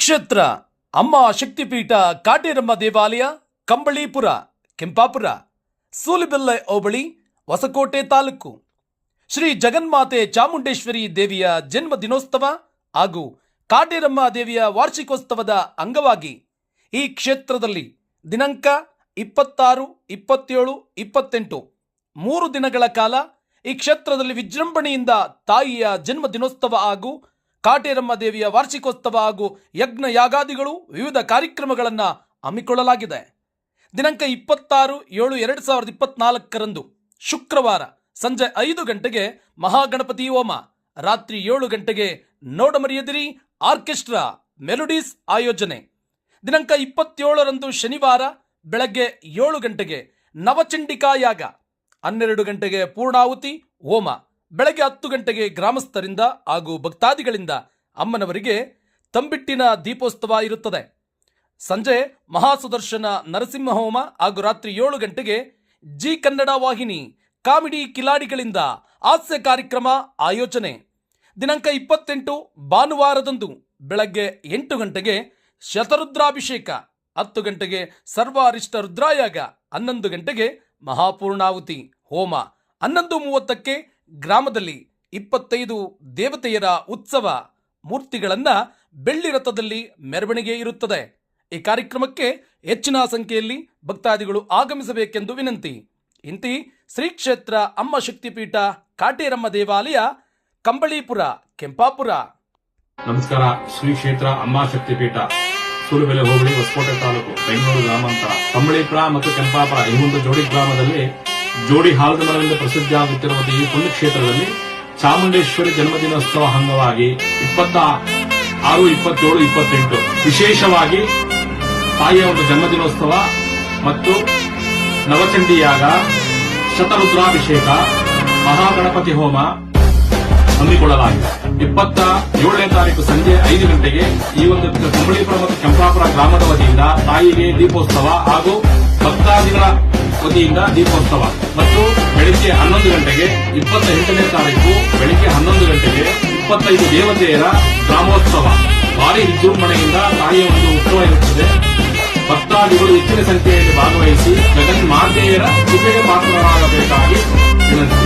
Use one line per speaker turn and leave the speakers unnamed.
ಕ್ಷೇತ್ರ ಅಮ್ಮ ಶಕ್ತಿಪೀಠ, ಕಾಟೇರಮ್ಮ ದೇವಾಲಯ, ಕಂಬಳೀಪುರ, ಕೆಂಪಾಪುರ, ಸೂಲಿಬೆಲ್ಲೆ ಹೋಬಳಿ, ಹೊಸಕೋಟೆ ತಾಲೂಕು. ಶ್ರೀ ಜಗನ್ಮಾತೆ ಚಾಮುಂಡೇಶ್ವರಿ ದೇವಿಯ ಜನ್ಮ ದಿನೋತ್ಸವ ಹಾಗೂ ಕಾಟೇರಮ್ಮ ದೇವಿಯ ವಾರ್ಷಿಕೋತ್ಸವದ ಅಂಗವಾಗಿ ಈ ಕ್ಷೇತ್ರದಲ್ಲಿ ದಿನಾಂಕ ಇಪ್ಪತ್ತಾರು, ಇಪ್ಪತ್ತೇಳು, ಇಪ್ಪತ್ತೆಂಟು, ಮೂರು ದಿನಗಳ ಕಾಲ ಈ ಕ್ಷೇತ್ರದಲ್ಲಿ ವಿಜೃಂಭಣೆಯಿಂದ ತಾಯಿಯ ಜನ್ಮ ದಿನೋತ್ಸವ ಹಾಗೂ ಕಾಟೇರಮ್ಮ ದೇವಿಯ ವಾರ್ಷಿಕೋತ್ಸವ ಹಾಗೂ ಯಜ್ಞ ಯಾಗಾದಿಗಳು ವಿವಿಧ ಕಾರ್ಯಕ್ರಮಗಳನ್ನು ಹಮ್ಮಿಕೊಳ್ಳಲಾಗಿದೆ. ದಿನಾಂಕ ಇಪ್ಪತ್ತಾರು ಏಳು ಎರಡು ಸಾವಿರದ ಇಪ್ಪತ್ನಾಲ್ಕರಂದು ಶುಕ್ರವಾರ ಸಂಜೆ ಐದು ಗಂಟೆಗೆ ಮಹಾಗಣಪತಿ ಹೋಮ, ರಾತ್ರಿ ಏಳು ಗಂಟೆಗೆ ನೋಡಮರಿಯದಿರಿ ಆರ್ಕೆಸ್ಟ್ರಾ ಮೆಲೋಡೀಸ್ ಆಯೋಜನೆ. ದಿನಾಂಕ ಇಪ್ಪತ್ತೇಳರಂದು ಶನಿವಾರ ಬೆಳಗ್ಗೆ ಏಳು ಗಂಟೆಗೆ ನವಚಂಡಿಕಾ ಯಾಗ ಹನ್ನೆರಡು ಗಂಟೆಗೆ ಪೂರ್ಣಾಹುತಿ ಹೋಮ. ಬೆಳಗ್ಗೆ ಹತ್ತು ಗಂಟೆಗೆ ಗ್ರಾಮಸ್ಥರಿಂದ ಹಾಗೂ ಭಕ್ತಾದಿಗಳಿಂದ ಅಮ್ಮನವರಿಗೆ ತಂಬಿಟ್ಟಿನ ದೀಪೋತ್ಸವ ಇರುತ್ತದೆ. ಸಂಜೆ ಮಹಾಸುದರ್ಶನ ನರಸಿಂಹ ಹೋಮ ಹಾಗೂ ರಾತ್ರಿ ಏಳು ಗಂಟೆಗೆ ಜಿ ಕನ್ನಡ ವಾಹಿನಿ ಕಾಮಿಡಿ ಕಿಲಾಡಿಗಳಿಂದ ಹಾಸ್ಯ ಕಾರ್ಯಕ್ರಮ ಆಯೋಜನೆ. ದಿನಾಂಕ ಇಪ್ಪತ್ತೆಂಟು ಭಾನುವಾರದಂದು ಬೆಳಗ್ಗೆ ಎಂಟು ಗಂಟೆಗೆ ಶತರುದ್ರಾಭಿಷೇಕ, ಹತ್ತು ಗಂಟೆಗೆ ಸರ್ವಾರಿಷ್ಟ ರುದ್ರಾಯಾಗ, ಹನ್ನೊಂದು ಗಂಟೆಗೆ ಮಹಾಪೂರ್ಣಾಹುತಿ, ಹೋಮ, ಹನ್ನೊಂದು ಮೂವತ್ತಕ್ಕೆ ಗ್ರಾಮದಲ್ಲಿ ಇಪ್ಪತ್ತೈದು ದೇವತೆಯರ ಉತ್ಸವ ಮೂರ್ತಿಗಳನ್ನ ಬೆಳ್ಳಿ ರಥದಲ್ಲಿ ಮೆರವಣಿಗೆ ಇರುತ್ತದೆ. ಈ ಕಾರ್ಯಕ್ರಮಕ್ಕೆ ಹೆಚ್ಚಿನ ಸಂಖ್ಯೆಯಲ್ಲಿ ಭಕ್ತಾದಿಗಳು ಆಗಮಿಸಬೇಕೆಂದು ವಿನಂತಿ. ಇಂತಿ ಶ್ರೀ ಕ್ಷೇತ್ರ ಅಮ್ಮ ಶಕ್ತಿಪೀಠ, ಕಾಟೇರಮ್ಮ ದೇವಾಲಯ, ಕಂಬಳೀಪುರ, ಕೆಂಪಾಪುರ.
ನಮಸ್ಕಾರ, ಶ್ರೀ ಕ್ಷೇತ್ರ ಅಮ್ಮ ಶಕ್ತಿಪೀಠ, ಸೂರುಬೆಲೆ ಹೋಬಳಿ ಹೊಸಕೋಟೆ ತಾಲೂಕು, ಬೆಂಗಳೂರು ಗ್ರಾಮಾಂತರ, ಕಂಬಳೀಪುರ ಮತ್ತು ಕೆಂಪಾಪುರ, ಈ ಒಂದು ಜೋಡಿ ಗ್ರಾಮದಲ್ಲಿ ಜೋಡಿ ಹಾಲದ ಪ್ರಸಿದ್ಧ ಪ್ರಸಿದ್ಧಿಯಾಗುತ್ತಿರುವ ಈ ಪುಣ್ಯಕ್ಷೇತ್ರದಲ್ಲಿ ಚಾಮುಂಡೇಶ್ವರಿ ಜನ್ಮದಿನೋತ್ಸವ ಅಂಗವಾಗಿ ಇಪ್ಪತ್ತ ಆರು, ಇಪ್ಪತ್ತೇಳು, ಇಪ್ಪತ್ತೆಂಟು. ವಿಶೇಷವಾಗಿ ತಾಯಿಯ ಒಂದು ಜನ್ಮದಿನೋತ್ಸವ ಮತ್ತು ನವಚಂಡಿಯಾಗ ಶತರುದ್ರಾಭಿಷೇಕ, ಮಹಾಗಣಪತಿ ಹೋಮ ಹಮ್ಮಿಕೊಳ್ಳಲಾಗಿದೆ. ಇಪ್ಪತ್ತ ಏಳನೇ ತಾರೀಕು ಸಂಜೆ ಐದು ಗಂಟೆಗೆ ಈ ಒಂದು ಕಂಬಳೀಪುರ ಮತ್ತು ಕೆಂಪಾಪುರ ಗ್ರಾಮದ ವತಿಯಿಂದ ತಾಯಿಗೆ ದೀಪೋತ್ಸವ ಹಾಗೂ ಭಕ್ತಾದಿಗಳ ವತಿಯಿಂದ ದೀಪೋತ್ಸವ. ಮತ್ತು ಬೆಳಿಗ್ಗೆ ಹನ್ನೊಂದು ಗಂಟೆಗೆ ಇಪ್ಪತ್ತ ಎಂಟನೇ ತಾರೀಕು ಬೆಳಿಗ್ಗೆ ಹನ್ನೊಂದು ಗಂಟೆಗೆ ಇಪ್ಪತ್ತೈದು ದೇವತೆಯರ ಗ್ರಾಮೋತ್ಸವ. ಭಾರಿ ವಿಜೃಂಭಣೆಯಿಂದ ತಾಯಿಯ ಒಂದು ಉತ್ಸವ ಇರುತ್ತದೆ. ಭಕ್ತಾದಿಗಳು ಹೆಚ್ಚಿನ ಸಂಖ್ಯೆಯಲ್ಲಿ ಭಾಗವಹಿಸಿ ಜಗನ್ಮಾತೆಯರ ಕೃಪೆಗೆ ಪಾತ್ರರಾಗಬೇಕಾಗಿ ವಿನಂತಿ